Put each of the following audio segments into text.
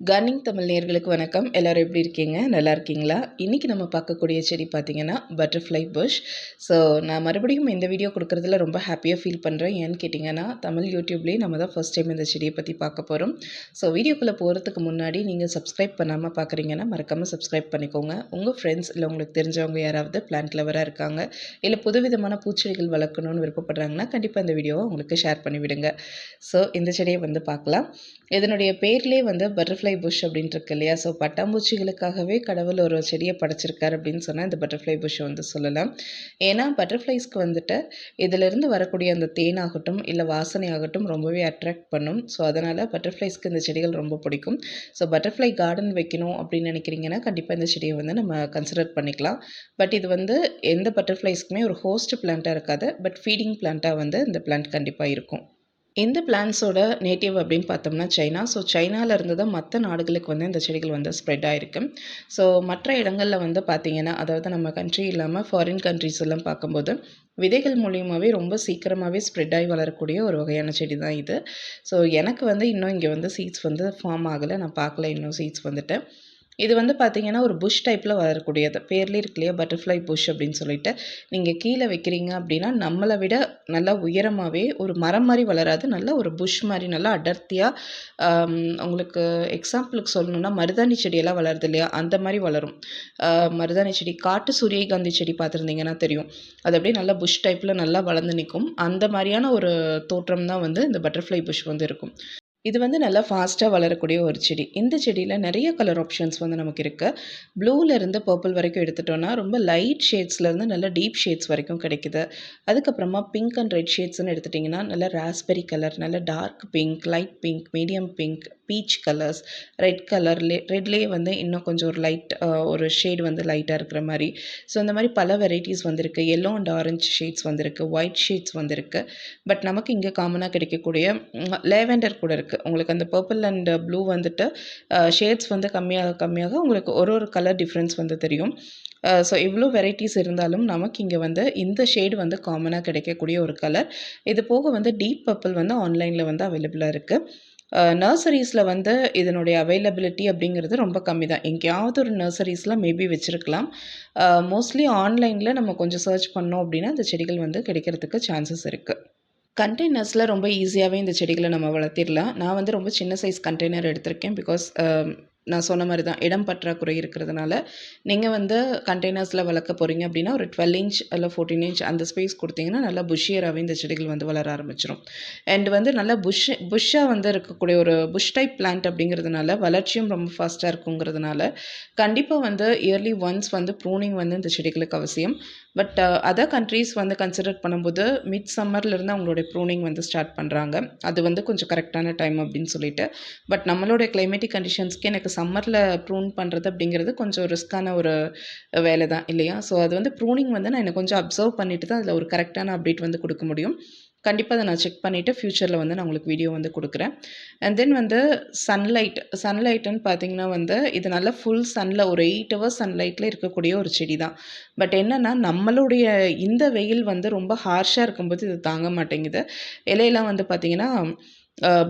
கர்னிங் தமிழ் நேர்களுக்கு வணக்கம். எல்லோரும் எப்படி இருக்கீங்க? நல்லா இருக்கீங்களா? இன்றைக்கி நம்ம பார்க்கக்கூடிய செடி பார்த்திங்கன்னா பட்டர்ஃப்ளை புஷ் ஸோ நான் மறுபடியும் இந்த வீடியோ கொடுக்குறதுல ரொம்ப ஹாப்பியாக ஃபீல் பண்ணுறேன் ஏன்னு கேட்டிங்கன்னா தமிழ் யூடியூப்லேயே நம்ம தான் ஃபஸ்ட் டைம் இந்த செடியை பற்றி பார்க்க போகிறோம் ஸோ வீடியோக்குள்ளே போகிறதுக்கு முன்னாடி நீங்கள் சப்ஸ்கிரைப் பண்ணாமல் பார்க்குறீங்கன்னா மறக்காமல் சப்ஸ்கிரைப் பண்ணிக்கோங்க. உங்கள் ஃப்ரெண்ட்ஸ் இல்லை உங்களுக்கு தெரிஞ்சவங்க யாராவது பிளான்ட் லவராக இருக்காங்க இல்லை புதுவிதமான பூச்செடிகள் வளர்க்கணும்னு விருப்பப்படுறாங்கன்னா கண்டிப்பாக இந்த வீடியோவை உங்களுக்கு ஷேர் பண்ணிவிடுங்க. ஸோ இந்த செடியை வந்து பார்க்கலாம். இதனுடைய பேர்லேயே வந்து பட்டர்ஃப்ளை புஷ் அப்படின்ட்டு இருக்கு இல்லையா? ஸோ பட்டாம்பூச்சிகளுக்காகவே கடவுள் ஒரு செடியை படைச்சிருக்காரு அப்படின்னு சொன்னால் இந்த பட்டர்ஃப்ளை புஷ்ஷை வந்து சொல்லலாம். ஏன்னா பட்டர்ஃப்ளைஸ்க்கு வந்துட்டு இதிலிருந்து வரக்கூடிய அந்த தேனாகட்டும் இல்லை வாசனை ஆகட்டும் ரொம்பவே அட்ராக்ட் பண்ணும். ஸோ அதனால் பட்டர்ஃப்ளைஸ்க்கு இந்த செடிகள் ரொம்ப பிடிக்கும். ஸோ பட்டர்ஃப்ளை கார்டன் வைக்கணும் அப்படின்னு நினைக்கிறீங்கன்னா கண்டிப்பாக இந்த செடியை வந்து நம்ம கன்சிடர் பண்ணிக்கலாம். பட் இது வந்து எந்த பட்டர்ஃப்ளைஸ்க்குமே ஒரு ஹோஸ்ட் பிளான்ட்டாக இருக்காது. பட் ஃபீடிங் பிளான்ட்டாக வந்து இந்த பிளான்ட் கண்டிப்பாக இருக்கும். இந்த பிளான்ஸோட நேட்டிவ் அப்படின்னு பார்த்தோம்னா சைனா. ஸோ சைனாவில் இருந்து தான் மற்ற நாடுகளுக்கு வந்து இந்த செடிகள் வந்து ஸ்ப்ரெட் ஆகிருக்கு ஸோ மற்ற இடங்களில் வந்து பார்த்திங்கன்னா அதாவது நம்ம கண்ட்ரி இல்லாமல் ஃபாரின் கண்ட்ரிஸ் எல்லாம் பார்க்கும்போது விதைகள் மூலியமாகவே ரொம்ப சீக்கிரமாகவே ஸ்ப்ரெட் ஆகி வளரக்கூடிய ஒரு வகையான செடி தான் இது. ஸோ எனக்கு வந்து இன்னும் இங்கே வந்து சீட்ஸ் வந்து ஃபார்ம் ஆகலை. நான் பார்க்கல. இன்னும் சீட்ஸ் வந்துட்டு. இது வந்து பார்த்திங்கன்னா ஒரு புஷ் டைப்பில் வரக்கூடியது. பேர்லேயே இருக்கு இல்லையா பட்டர்ஃப்ளை புஷ் அப்படின்னு சொல்லிட்டு. நீங்கள் கீழே வைக்கிறீங்க அப்படின்னா நம்மளை விட நல்லா உயரமாகவே ஒரு மரம் மாதிரி வளராது. நல்ல ஒரு புஷ் மாதிரி நல்லா அடர்த்தியாக உங்களுக்கு எக்ஸாம்பிளுக்கு சொல்லணுன்னா மருதாணி செடியெல்லாம் வளருது இல்லையா? அந்த மாதிரி வளரும். மருதாணி செடி காட்டு சூரியகாந்தி செடி பார்த்துருந்தீங்கன்னா தெரியும். அது அப்படியே நல்லா புஷ் டைப்பில் நல்லா வளர்ந்து நிற்கும் அந்த மாதிரியான ஒரு தோற்றம் தான் வந்து இந்த பட்டர்ஃப்ளை புஷ் வந்து இருக்கும். இது வந்து நல்லா ஃபாஸ்ட்டாக வளரக்கூடிய ஒரு செடி. இந்த செடியில் நிறைய கலர் ஆப்ஷன்ஸ் வந்து நமக்கு இருக்குது ப்ளூலேருந்து பர்பிள் வரைக்கும் எடுத்துட்டோன்னா ரொம்ப லைட் ஷேட்ஸ்லேருந்து நல்ல டீப் ஷேட்ஸ் வரைக்கும் கிடைக்குது. அதுக்கப்புறமா பிங்க் அண்ட் ரெட் ஷேட்ஸ்னு எடுத்துட்டிங்கன்னா நல்ல ராஸ்பெரி கலர் நல்ல dark pink light pink medium pink peach colours red கலர்லே ரெட்லேயே வந்து இன்னும் கொஞ்சம் ஒரு லைட் ஒரு ஷேட் வந்து லைட்டாக இருக்கிற மாதிரி. ஸோ இந்த மாதிரி பல வெரைட்டிஸ் வந்திருக்கு. எல்லோ அண்ட் ஆரஞ்சு ஷேட்ஸ் வந்திருக்கு ஒயிட் ஷேட்ஸ் வந்திருக்கு. பட் நமக்கு இங்கே காமனாக கிடைக்கக்கூடிய லேவெண்டர் கூட இருக்குது உங்களுக்கு அந்த பர்பிள் அண்ட் ப்ளூ வந்துட்டு ஷேட்ஸ் வந்து கம்மியாக கம்மியாக உங்களுக்கு ஒரு ஒரு கலர் டிஃப்ரென்ஸ் வந்து தெரியும். ஸோ இவ்வளோ வெரைட்டிஸ் இருந்தாலும் நமக்கு இங்கே வந்து இந்த ஷேடு வந்து காமனாக கிடைக்கக்கூடிய ஒரு கலர் இது போக வந்து டீப் பர்பிள் வந்து ஆன்லைனில் வந்து அவைலபிளாக இருக்குது நர்சரிஸில் வந்து இதனுடைய அவைலபிலிட்டி அப்படிங்கிறது ரொம்ப கம்மி தான் எங்கேயாவது ஒரு நர்சரிஸில் மேபி வச்சுருக்கலாம். மோஸ்ட்லி ஆன்லைனில் நம்ம கொஞ்சம் சர்ச் பண்ணோம் அப்படின்னா அந்த செடிகள் வந்து கிடைக்கிறதுக்கு சான்சஸ் இருக்குது கண்டெய்னர்ஸில் ரொம்ப ஈஸியாகவே இந்த செடிகளை நம்ம வளர்த்திடலாம். நான் வந்து ரொம்ப சின்ன சைஸ் கண்டெய்னர் எடுத்திருக்கேன் பிகாஸ் நான் சொன்ன மாதிரி தான் இடம் பற்றாக்குறை இருக்கிறதுனால நீங்கள் வந்து கண்டெய்னர்ஸில் வளர்க்க போகிறீங்க அப்படின்னா ஒரு டுவெல் இன்ச் இல்லை ஃபோர்டீன் இன்ச் அந்த ஸ்பேஸ் கொடுத்தீங்கன்னா நல்லா புஷ்ஷியராகவே இந்த செடிகள் வந்து வளர ஆரம்பிச்சிடும் அண்ட் வந்து நல்லா புஷ் புஷ்ஷாக வந்து இருக்கக்கூடிய ஒரு புஷ் டைப் பிளான்ட் அப்படிங்கிறதுனால வளர்ச்சியும் ரொம்ப ஃபாஸ்ட்டாக இருக்குங்கிறதுனால கண்டிப்பாக வந்து இயர்லி ஒன்ஸ் வந்து ப்ரூனிங் வந்து இந்த செடிகளுக்கு அவசியம். பட் அதர் கண்ட்ரீஸ் வந்து கன்சிடர் பண்ணும்போது மிட் சம்மர்லேருந்து அவங்களுடைய ப்ரூனிங் வந்து ஸ்டார்ட் பண்ணுறாங்க அது வந்து கொஞ்சம் கரெக்டான டைம் அப்படின்னு சொல்லிட்டு. பட் நம்மளுடைய கிளைமேட்டிக் கண்டிஷன்ஸ்க்கு எனக்கு சம்மரில் ப்ரூன் பண்ணுறது அப்படிங்கிறது கொஞ்சம் ரிஸ்க்கான ஒரு வேலை தான் இல்லையா? ஸோ அது வந்து ப்ரூனிங் வந்து நான் எனக்கு கொஞ்சம் அப்சர்வ் பண்ணிவிட்டு தான் அதில் ஒரு கரெக்டான அப்டேட் வந்து கொடுக்க முடியும். கண்டிப்பாக அதை நான் செக் பண்ணிவிட்டு ஃப்யூச்சரில் வந்து நான் உங்களுக்கு வீடியோ வந்து கொடுக்குறேன். அண்ட் தென் வந்து சன்லைட் சன்லைட்டுன்னு பார்த்தீங்கன்னா வந்து இது நல்ல ஃபுல் சனில் ஒரு எயிட் ஹவர்ஸ் சன்லைட்டில் இருக்கக்கூடிய ஒரு செடி தான் பட் என்னென்னா நம்மளுடைய இந்த வெயில் வந்து ரொம்ப ஹார்ஷாக இருக்கும்போது இது தாங்க மாட்டேங்குது. இலையெல்லாம் வந்து பார்த்திங்கன்னா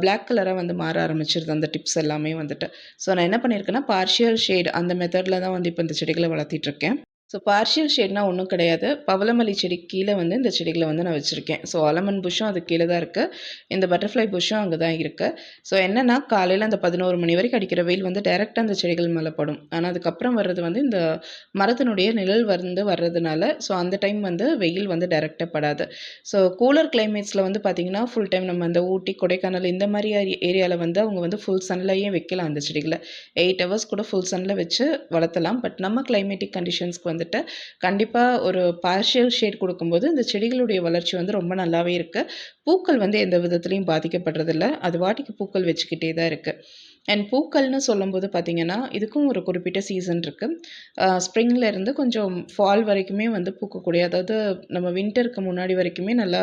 பிளாக் கலராக வந்து மாற ஆரம்பிச்சிருது அந்த டிப்ஸ் எல்லாமே வந்துட்டு. ஸோ நான் என்ன பண்ணியிருக்கேன்னா பார்ஷியல் ஷேட் அந்த மெத்தடில் தான் வந்து இப்போ இந்த செடிகளை வளர்த்திட்ருக்கேன் ஸோ பார்ஷியல் ஷேட்னா ஒன்றும் கிடையாது. பவளமல்லி செடி கீழே வந்து இந்த செடிகளை வந்து நான் வச்சுருக்கேன். ஸோ அலமன் புஷ்ஷும் அது கீழே தான் இருக்குது இந்த பட்டர்ஃப்ளை புஷ்ஷும் அங்கே தான் இருக்குது ஸோ என்னென்னா காலையில் அந்த பதினோரு மணி வரைக்கும் அடிக்கிற வெயில் வந்து டைரெக்டாக அந்த செடிகள் மேலே படும். ஆனால் அதுக்கப்புறம் வர்றது வந்து இந்த மரத்தினுடைய நிழல் வந்து வர்றதுனால ஸோ அந்த டைம் வந்து வெயில் வந்து டேரெக்டாக படாது. ஸோ கூலர் கிளைமேட்ஸில் வந்து பார்த்திங்கன்னா ஃபுல் டைம் நம்ம அந்த ஊட்டி கொடைக்கானல் இந்த மாதிரி ஏரியாவில் வந்து அவங்க வந்து ஃபுல் சன்லையே வைக்கலாம் அந்த செடிகளை. எயிட் ஹவர்ஸ் கூட ஃபுல் சன்னில் வச்சு வளர்த்தலாம். பட் நம்ம கிளைமேட்டிக் கண்டிஷன்ஸ்க்கு வந்து வந்துட்டு கண்டிப்பாக ஒரு பார்ஷியல் ஷேட் கொடுக்கும்போது இந்த செடிகளுடைய வளர்ச்சி வந்து ரொம்ப நல்லாவே இருக்குது பூக்கள் வந்து எந்த விதத்துலையும் பாதிக்கப்படுறதில்ல. அது வாட்டிக்கு பூக்கள் வச்சுக்கிட்டே தான் இருக்குது அண்ட் பூக்கள்னு சொல்லும்போது பார்த்திங்கன்னா இதுக்கும் ஒரு குறிப்பிட்ட சீசன் இருக்குது ஸ்ப்ரிங்லேருந்து கொஞ்சம் ஃபால் வரைக்குமே வந்து பூக்கக்கூடிய அதாவது நம்ம வின்டருக்கு முன்னாடி வரைக்குமே நல்லா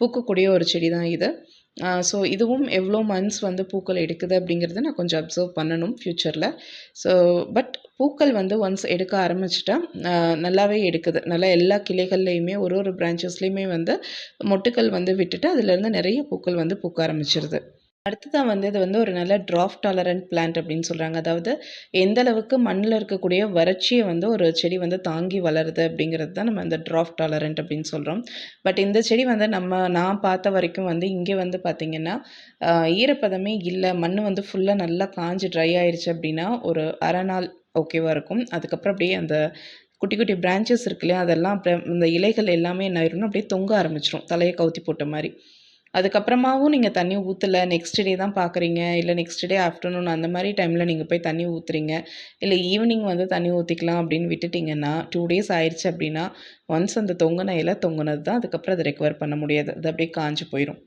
பூக்கக்கூடிய ஒரு செடி தான் இது. ஸோ இதுவும் எவ்வளோ மந்த்ஸ் வந்து பூக்கள் எடுக்குது அப்படிங்கிறத நான் கொஞ்சம் அப்சர்வ் பண்ணணும் ஃப்யூச்சரில் ஸோ பட் பூக்கள் வந்து ஒன்ஸ் எடுக்க ஆரம்பிச்சிட்டா நல்லாவே எடுக்குது. நல்லா எல்லா கிளைகள்லேயுமே ஒரு ஒரு பிரான்ச்சஸ்லேயுமே வந்து மொட்டுக்கள் வந்து விட்டுட்டு அதுலேருந்து நிறைய பூக்கள் வந்து பூக்க ஆரம்பிச்சிருது. அடுத்ததா வந்து இது வந்து ஒரு நல்ல ட்ராஃப்ட் டாலரண்ட் பிளான்ட் அப்படின்னு சொல்கிறாங்க அதாவது எந்த அளவுக்கு மண்ணில் இருக்கக்கூடிய வறட்சியை வந்து ஒரு செடி வந்து தாங்கி வளருது அப்படிங்கிறது தான் நம்ம இந்த ட்ராஃப்ட் டாலரண்ட் அப்படின்னு சொல்கிறோம் பட் இந்த செடி வந்து நம்ம நான் பார்த்த வரைக்கும் வந்து இங்கே வந்து பார்த்திங்கன்னா ஈரப்பதமே இல்லை. மண் வந்து ஃபுல்லாக நல்லா காஞ்சி ட்ரை ஆயிடுச்சு அப்படின்னா ஒரு அரை நாள் ஓகேவாக இருக்கும். அதுக்கப்புறம் அப்படியே அந்த குட்டி குட்டி பிரான்ச்சஸ் இருக்கு இல்லையா அதெல்லாம் அப்புறம் இந்த இலைகள் எல்லாமே என்ன ஆயிரும்னா அப்படியே தொங்க ஆரம்பிச்சிடும் தலையை கவுத்தி போட்ட மாதிரி. அதுக்கப்புறமாவும் நீங்கள் தண்ணி ஊற்றல நெக்ஸ்ட் டே தான் பார்க்குறீங்க இல்லை நெக்ஸ்ட் டே ஆஃப்டர்நூன் அந்த மாதிரி டைமில் நீங்கள் போய் தண்ணி ஊற்றுறீங்க இல்லை ஈவினிங் வந்து தண்ணி ஊற்றிக்கலாம் அப்படின்னு விட்டுட்டிங்கன்னா டூ டேஸ் ஆயிடுச்சு அப்படின்னா ஒன்ஸ் அந்த தொங்கின இலை தொங்குனது தான் அதுக்கப்புறம் அதை ரெக்கவர் பண்ண முடியாது. அது அப்படியே காஞ்சி போயிடும்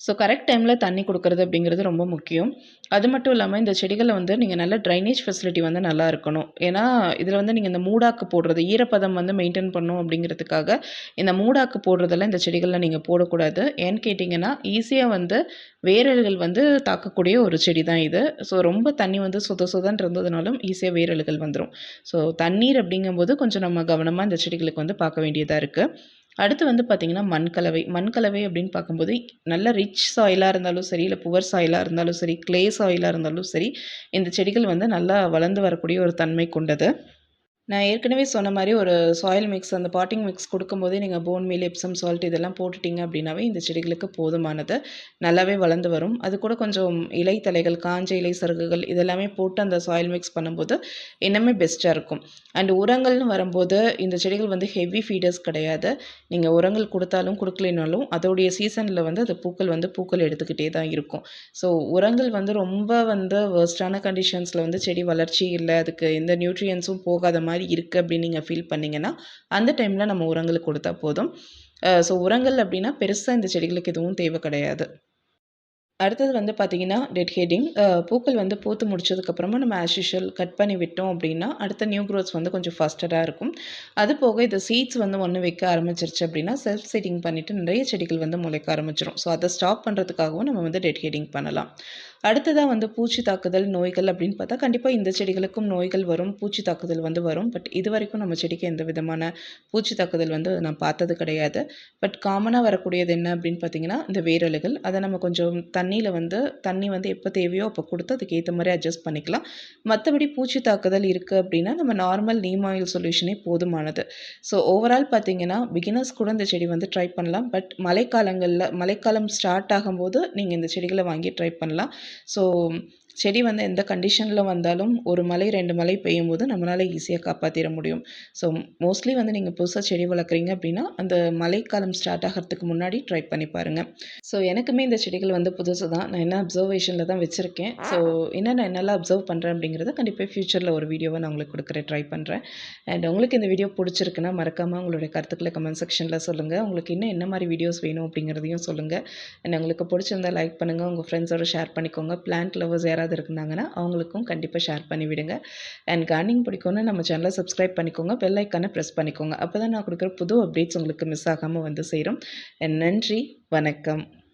ஸோ கரெக்ட் டைமில் தண்ணி கொடுக்குறது அப்படிங்கிறது ரொம்ப முக்கியம். அது மட்டும் இல்லாமல் இந்த செடிகளை வந்து நீங்கள் நல்ல ட்ரைனேஜ் ஃபெசிலிட்டி வந்து நல்லா இருக்கணும். ஏன்னா இதில் வந்து நீங்கள் இந்த மூடாக்கு போடுறது ஈரப்பதம் வந்து மெயின்டைன் பண்ணும் அப்படிங்கிறதுக்காக இந்த மூடாக்கு போடுறதெல்லாம் இந்த செடிகளில் நீங்கள் போடக்கூடாது. ஏன்னு கேட்டிங்கன்னா ஈஸியாக வந்து வேரல்கள் வந்து தாக்கக்கூடிய ஒரு செடி தான் இது. ஸோ ரொம்ப தண்ணி வந்து சுத சுதன் இருந்ததுனாலும் ஈஸியாக வேரல்கள் வந்துடும் ஸோ தண்ணீர் அப்படிங்கும்போது கொஞ்சம் நம்ம கவனமாக இந்த செடிகளுக்கு வந்து பார்க்க வேண்டியதாக இருக்குது அடுத்து வந்து பார்த்திங்கன்னா மண்கலவை. மண்கலவை அப்படின்னு பார்க்கும்போது நல்ல ரிச் சாயிலாக இருந்தாலும் சரி இல்லை புவர் சாயிலாக இருந்தாலும் சரி கிளே சாயிலாக இருந்தாலும் சரி இந்த செடிகள் வந்து நல்லா வளர்ந்து வரக்கூடிய ஒரு தன்மை கொண்டது. நான் ஏற்கனவே சொன்ன மாதிரி ஒரு சாயில் மிக்ஸ் அந்த பாட்டிங் மிக்ஸ் கொடுக்கும்போதே நீங்கள் போன் மீல் எப்சம் சால்ட் இதெல்லாம் போட்டுட்டிங்க அப்படின்னாவே இந்த செடிகளுக்கு போதுமானது. நல்லாவே வளர்ந்து வரும். அது கூட கொஞ்சம் இலை தலைகள் காஞ்ச இலை சருகுகள் இதெல்லாமே போட்டு அந்த சாயில் மிக்ஸ் பண்ணும்போது இன்னுமே பெஸ்ட்டாக இருக்கும். அண்ட் உரங்கள்னு வரும்போது இந்த செடிகள் வந்து ஹெவி ஃபீடர்ஸ் கிடையாது. நீங்கள் உரங்கள் கொடுத்தாலும் கொடுக்கலினாலும் அதோடைய சீசனில் வந்து அது பூக்கள் வந்து பூக்கள் எடுத்துக்கிட்டே தான் இருக்கும். ஸோ உரங்கள் வந்து ரொம்ப வந்து வேர்ஸ்டான கண்டிஷன்ஸில் வந்து செடி வளர்ச்சி இல்லை. அதுக்கு எந்த நியூட்ரியன்ஸும் போகாத மாதிரி மாதிரி இருக்குது அப்படின்னு நீங்கள் ஃபீல் பண்ணிங்கன்னா அந்த டைமில் நம்ம உரங்கள் கொடுத்தா போதும். ஸோ உரங்கள் அப்படின்னா பெருசாக இந்த செடிகளுக்கு எதுவும் தேவை கிடையாது. அடுத்தது வந்து பார்த்திங்கன்னா டெட் ஹெட்டிங் பூக்கள் வந்து பூத்து முடிச்சதுக்கப்புறமா நம்ம ஆஷிஷல் கட் பண்ணி விட்டோம் அப்படின்னா அடுத்த நியூ க்ரோத்ஸ் வந்து கொஞ்சம் ஃபாஸ்டராக இருக்கும். அது போக இந்த சீட்ஸ் வந்து ஒன்று வைக்க ஆரம்பிச்சிருச்சு அப்படின்னா செல்ஃப் சீட்டிங் பண்ணிவிட்டு நிறைய செடிகள் வந்து முளைக்க ஆரம்பிச்சிடும் ஸோ அதை ஸ்டாப் பண்ணுறதுக்காகவும் நம்ம வந்து டெட் ஹெட்டிங் பண்ணலாம். அடுத்ததாக வந்து பூச்சி தாக்குதல் நோய்கள் அப்படின்னு பார்த்தா கண்டிப்பாக இந்த செடிகளுக்கும் நோய்கள் வரும் பூச்சி தாக்குதல் வந்து வரும். பட் இது வரைக்கும் நம்ம செடிக்கு எந்த விதமான பூச்சி தாக்குதல் வந்து நான் பார்த்தது கிடையாது. பட் காமனாக வரக்கூடியது என்ன அப்படின்னு பார்த்தீங்கன்னா இந்த வேரலுகள் அதை நம்ம கொஞ்சம் தண்ணியில் வந்து தண்ணி வந்து எப்போ தேவையோ அப்போ கொடுத்து அதுக்கு ஏற்ற மாதிரி அட்ஜஸ்ட் பண்ணிக்கலாம். மற்றபடி பூச்சி தாக்குதல் இருக்குது அப்படின்னா நம்ம நார்மல் நீம் ஆயில் சொல்யூஷனே போதுமானது. ஸோ ஓவரால் பார்த்தீங்கன்னா பிகினர்ஸ் கூட இந்த செடி வந்து ட்ரை பண்ணலாம். பட் மழைக்காலங்களில் மழைக்காலம் ஸ்டார்ட் ஆகும்போது நீங்கள் இந்த செடிகளை வாங்கி ட்ரை பண்ணலாம். ஸோ செடி வந்து எந்த கண்டிஷனில் வந்தாலும் ஒரு மலை ரெண்டு மலை பெய்யும் போது நம்மளால் ஈஸியாக காப்பாற்றிட முடியும். ஸோ மோஸ்ட்லி வந்து நீங்கள் புதுசாக செடி வளர்க்குறீங்க அப்படின்னா அந்த மழைக்காலம் ஸ்டார்ட் ஆகிறதுக்கு முன்னாடி ட்ரை பண்ணி பாருங்கள் ஸோ எனக்குமே இந்த செடிகள் வந்து புதுசு தான் நான் என்ன அப்சர்வேஷனில் தான் வச்சுருக்கேன். ஸோ என்ன நான் என்னெல்லாம் அப்சர்வ் பண்ணுறேன் அப்படிங்கிறத கண்டிப்பாக ஃப்யூச்சரில் ஒரு வீடியோவை நான் உங்களுக்கு கொடுக்குறேன் ட்ரை பண்ணுறேன் அண்ட் உங்களுக்கு இந்த வீடியோ பிடிச்சிருக்குன்னா மறக்காமல் உங்களுடைய கருத்துக்களை கமெண்ட் செக்ஷனில் சொல்லுங்கள் உங்களுக்கு இன்னும் என்ன மாதிரி வீடியோஸ் வேணும் அப்படிங்கிறதையும் சொல்லுங்கள் அண்ட் உங்களுக்கு பிடிச்சிருந்தால் லைக் பண்ணுங்கள் உங்கள் ஃப்ரெண்ட்ஸோட ஷேர் பண்ணிக்கோங்க. பிளான்ட் லவர்ஸ் யாராவது யாராவது இருந்தாங்கன்னா அவங்களுக்கும் கண்டிப்பாக ஷேர் பண்ணி விடுங்க. அண்ட் கார்னிங் பிடிக்கும்னு நம்ம சேனலை சப்ஸ்கிரைப் பண்ணிக்கோங்க. பெல் ஐக்கானை ப்ரெஸ் பண்ணிக்கோங்க. அப்போ தான் நான் கொடுக்குற புது அப்டேட்ஸ் உங்களுக்கு மிஸ் ஆகாமல் வந்து சேரும். நன்றி. வணக்கம்.